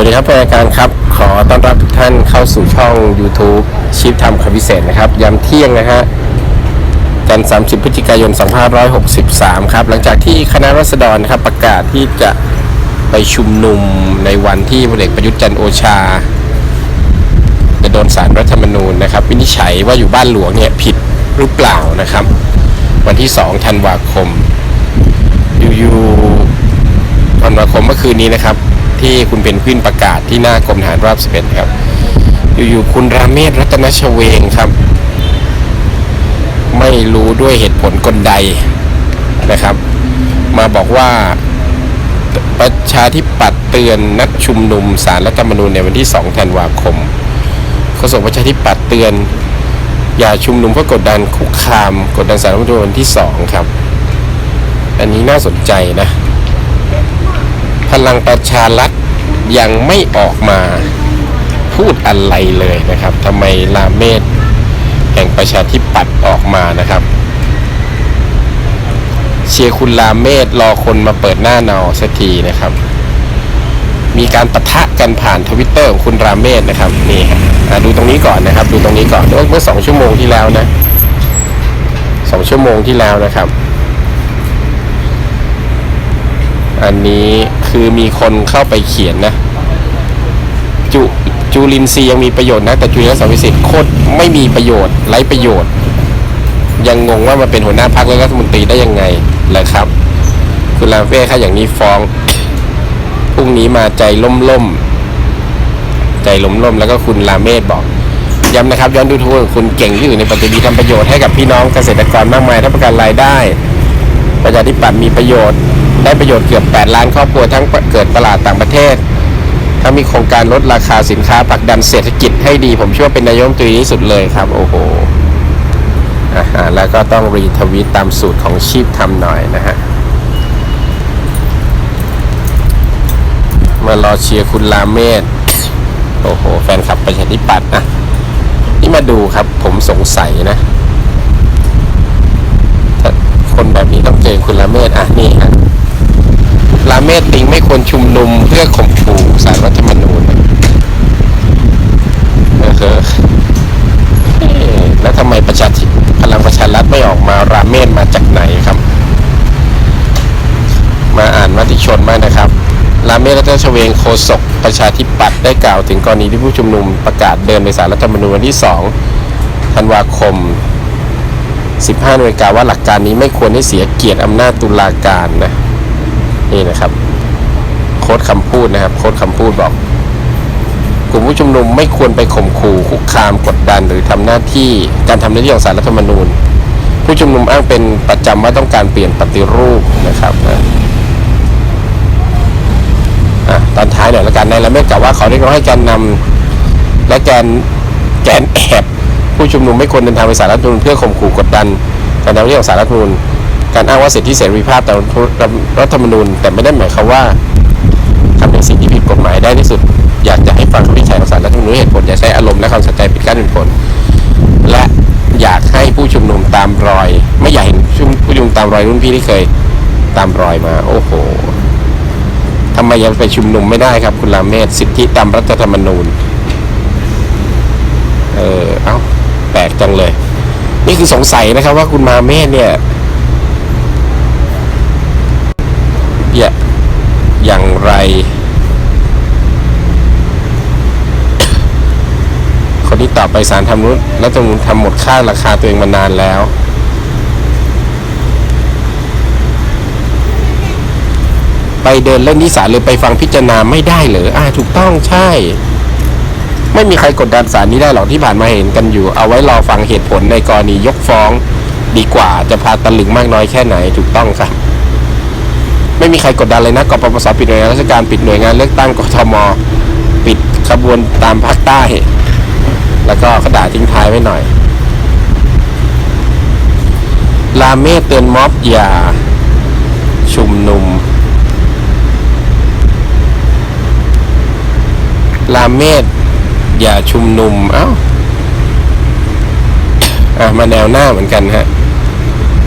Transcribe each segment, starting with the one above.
วัสดีครับรายการครับ ขอต้อนรับทุกท่านเข้าสู่ช่อง YouTube ชีพทำคำพิเศษนะครับยามเที่ยงนะฮะจันทร์30 พฤศจิกายน 2563 ครับ หลังจากที่คณะรัษฎรนะครับประกาศที่จะไปชุมนุมในวันที่พลเอกประยุทธ์จันทร์โอชา จะโดนสารรัฐธรรมนูญนะครับ วินิจฉัยว่าอยู่บ้านหลวงเนี่ยผิดหรือเปล่านะครับ วันที่ 2 ธันวาคมอยู่ๆธันวาคมเมื่อคืนนี้นะครับ ที่คุณเพนกวินประกาศที่หน้ากรมทหารราบ11ครับอยู่ๆคุณราเมศรัตนชเวงครับ ไม่รู้ด้วยเหตุผลกลใดนะครับ มาบอกว่าประชาธิปัตย์เตือนนัดชุมนุมสารรัฐธรรมนูญในวันที่ 2 ธันวาคมโฆษกประชาธิปัตย์เตือน อย่าชุมนุมเพื่อกดดันคุกคาม กดดันสารรัฐธรรมนูญวันที่ 2 ครับ อันนี้น่าสนใจนะ พลังประชารัฐยังไม่ออกมาพูดอะไรเลยนะครับทำไมลาเมศแห่งประชาธิปัตย์ออกมานะครับ เชียร์คุณลาเมศรอคนมาเปิดหน้าเนาสักทีนะครับ มีการปะทะกันผ่านทวิตเตอร์ของคุณราเมศนะครับนี่ฮะดูตรงนี้ก่อนนะครับ ดูตรงนี้ก่อนเมื่อสองชั่วโมงที่แล้วนะสองชั่วโมงที่แล้วนะครับ อันนี้คือมีคนเข้าไปเขียนนะ จุจูลินทรีย์ยังมีประโยชน์นะแต่จุลินทรีย์สารวิสิทธิ์โคตรไม่มีประโยชน์ไร้ประโยชน์ ยังงงว่ามาเป็นหัวหน้าพรรคและรัฐมนตรีได้ยังไงแหละครับ คุณลาเฟ่ค่ะอย่างนี้ฟ้องพรุ่งนี้มาใจล่มล่มใจล่มล่มแล้วก็คุณลาเมศบอกย้ำนะครับย้อนดูทุกคุณเก่งที่อยู่ในปฏิบัติทำประโยชน์ให้กับพี่น้องเกษตรกรมากมายทั้งประกันรายได้ ประชาธิปัตย์มีประโยชน์ ได้ประโยชน์เกือบ 8 ล้านครอบครัวทั้งเกิดตลาดต่างประเทศถ้ามีโครงการลดราคาสินค้าผลักดันเศรษฐกิจให้ดี ผมเชื่อว่าเป็นนายกรัฐมนตรีที่สุดเลยครับ โอ้โหอ่าฮะแล้วก็ต้องรีทวีตตามสูตรของชีพทำหน่อยนะฮะมารอเชียร์คุณลาเมศโอ้โห แฟนคลับประชาธิปัตย์นะนี่มาดูครับ ผมสงสัยนะคนแบบนี้ต้องเจอคุณลาเมศอะนี่ฮะ ลาเมศติงไม่ควรชุมนุมเพื่อข่มขู่สารรัฐธรรมนูญเออเออเอ๊ะแล้วทำไมประชาธิพลังประชารัฐไม่ออกมาราเมศมาจากไหนครับ มาอ่านมติชนมากนะครับราเมศรัตนชเวงโฆษกประชาธิปัตย์ได้กล่าวถึงกรณีที่ผู้ชุมนุมประกาศเดินในสารรัฐธรรมนูญวันที่ 2 ธันวาคม 15นาฬิกาว่าหลักการนี้ไม่ควรให้เสียเกียรติอำนาจตุลาการนะ ดคำพูดนะครับ โค้ดคำพูดบอก กลุ่มผู้ชุมนุมไม่ควรไปข่มขู่คุกคามกดดันหรือทำหน้าที่การทำหน้าที่ของสารรัฐธรรมนูญ ผู้ชุมนุมอ้างเป็นประจำว่าต้องการเปลี่ยนปฏิรูปนะครับนะอะตอนท้ายหน่อยละกันในละเมิดกล่าวว่าขอเรียกร้องให้แกนนำและแกนแกนแอบผู้ชุมนุมไม่ควรเดินทางไปสารรัฐธรรมนูญเพื่อข่มขู่กดดันการทำหน้าที่ของสารรัฐธรรมนูญการอ้างว่าสิทธิเสรีภาพตามรัฐธรรมนูญ แต่ไม่ได้หมายความว่าทำในสิ่งที่ผิดกฎ หมายได้ที่สุด อยากจะให้ฟังคำวิจฉัยของสารรัฐธรรมนูญด้วยเหตุผลอย่าใช้อารมณ์และความสนใจปิดกั้นเหตุผล และอยากให้ผู้ชุมนุมตามรอย ไม่อยากเห็นผู้ชุมนุมตามรอยรุ่นพี่ที่เคยตามรอยมา โอ้โหทำไมยังไปชุมนุมไม่ได้ครับ คุณลาเมศสิทธิตามรัฐธรรมนูญ เออเอ้าแปลกจังเลย นี่คือสงสัยนะครับว่าคุณมาเมศเนี่ยเนี่ยอย่างไร คนที่ตอบไปสารทำรุนแล้วตรงทำหมดค่าราคาตัวเองมานานแล้ว ไปเดินเล่นที่ศาลหรือไปฟังพิจารณาไม่ได้เหรออ่าถูกต้องใช่ ไม่มีใครกดดันศาลนี้ได้หรอกที่ผ่านมาเห็นกันอยู่ เอาไว้รอฟังเหตุผลในกรณียกฟ้อง ดีกว่าจะพาตะลึงมากน้อยแค่ไหนถูกต้องครับไม่มีใครกดดันเลยนะกปปสปิดหน่วยงานราชการปิดหน่วยงานเลือกตั้งกทมปิดขบวนตามภาคใต้ แล้วก็เขาด่าทิ้งท้ายไว้หน่อย ลาเมเตือนม็อบอย่า ชุมนุม ลาเมศอย่าชุมนุม เอ้าอะมาแนวหน้าเหมือนกันฮะ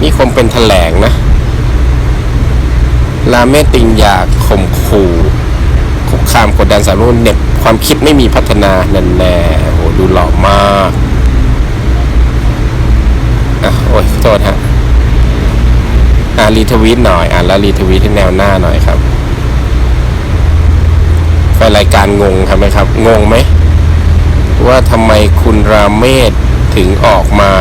นี่คงเป็นแถลงนะ ลาเมติงอยาข่มขู่ คุกคามกดดันสารรัฐธรรมนูญเหน็บความคิดไม่มีพัฒนาแน่แน่โอ้ดูหล่อมากอะโอ้ยขอโทษฮะอ่ารีทวีตหน่อย อ่านแล้วรีทวีตให้แนวหน้าหน่อยครับแฟนรายการงงครับไหมครับ งงไหมว่าทำไมคุณราเมศถึงออกมา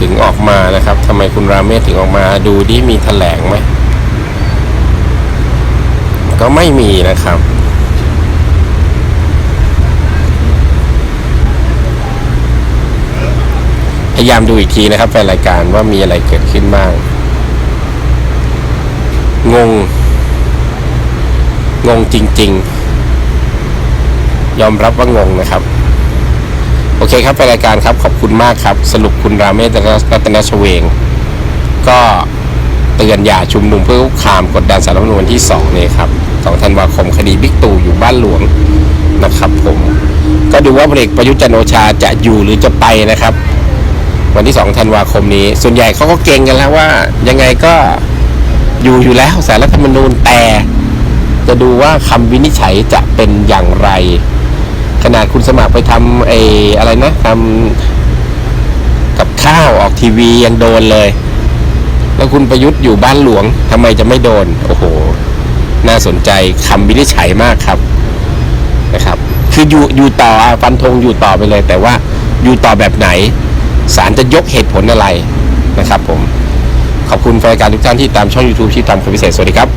ถึงออกมานะครับทำไมคุณราเมศถึงออกมา ดูดิมีแถลงไหม ก็ไม่มีนะครับ พยายามดูอีกทีนะครับแฟนรายการว่ามีอะไรเกิดขึ้นบ้าง งง งงจริง ๆ ยอมรับว่างงนะครับโอเคครับแฟนรายการครับขอบคุณมากครับ สรุปคุณราเมศรัตนชเวง ก็เตือนอย่าชุมนุมเพื่อคุกคามกดดันสารรัฐมนูญที่2นี่ครับ 2 ธันวาคม คดีบิ๊กตู่อยู่บ้านหลวงนะครับผม ก็ดูว่าพลเอกประยุทธ์จันโอชาจะอยู่หรือจะไปนะครับ วันที่ 2 ธันวาคมนี้ ส่วนใหญ่เขาก็เก่งกันแล้วว่า ยังไงก็อยู่อยู่แล้วสารรัฐธรรมนูญแต่ จะดูว่าคำวินิจฉัยจะเป็นอย่างไร ขนาดคุณสมัครไปทำไอ้อะไรนะทำกับข้าวออกทีวียังโดนเลย แล้วคุณประยุทธ์อยู่บ้านหลวงทำไมจะไม่โดน โอ้โห น่าสนใจคำวินิจฉัยมากครับนะครับ คืออยู่อยู่ต่ออะฟันธงอยู่ต่อไปเลย แต่ว่าอยู่ต่อแบบไหนศาลจะยกเหตุผลอะไรนะครับผม ขอบคุณแฟนรายการทุกท่านที่ตามช่อง YouTube ที่ตามคำพิเศษ สวัสดีครับ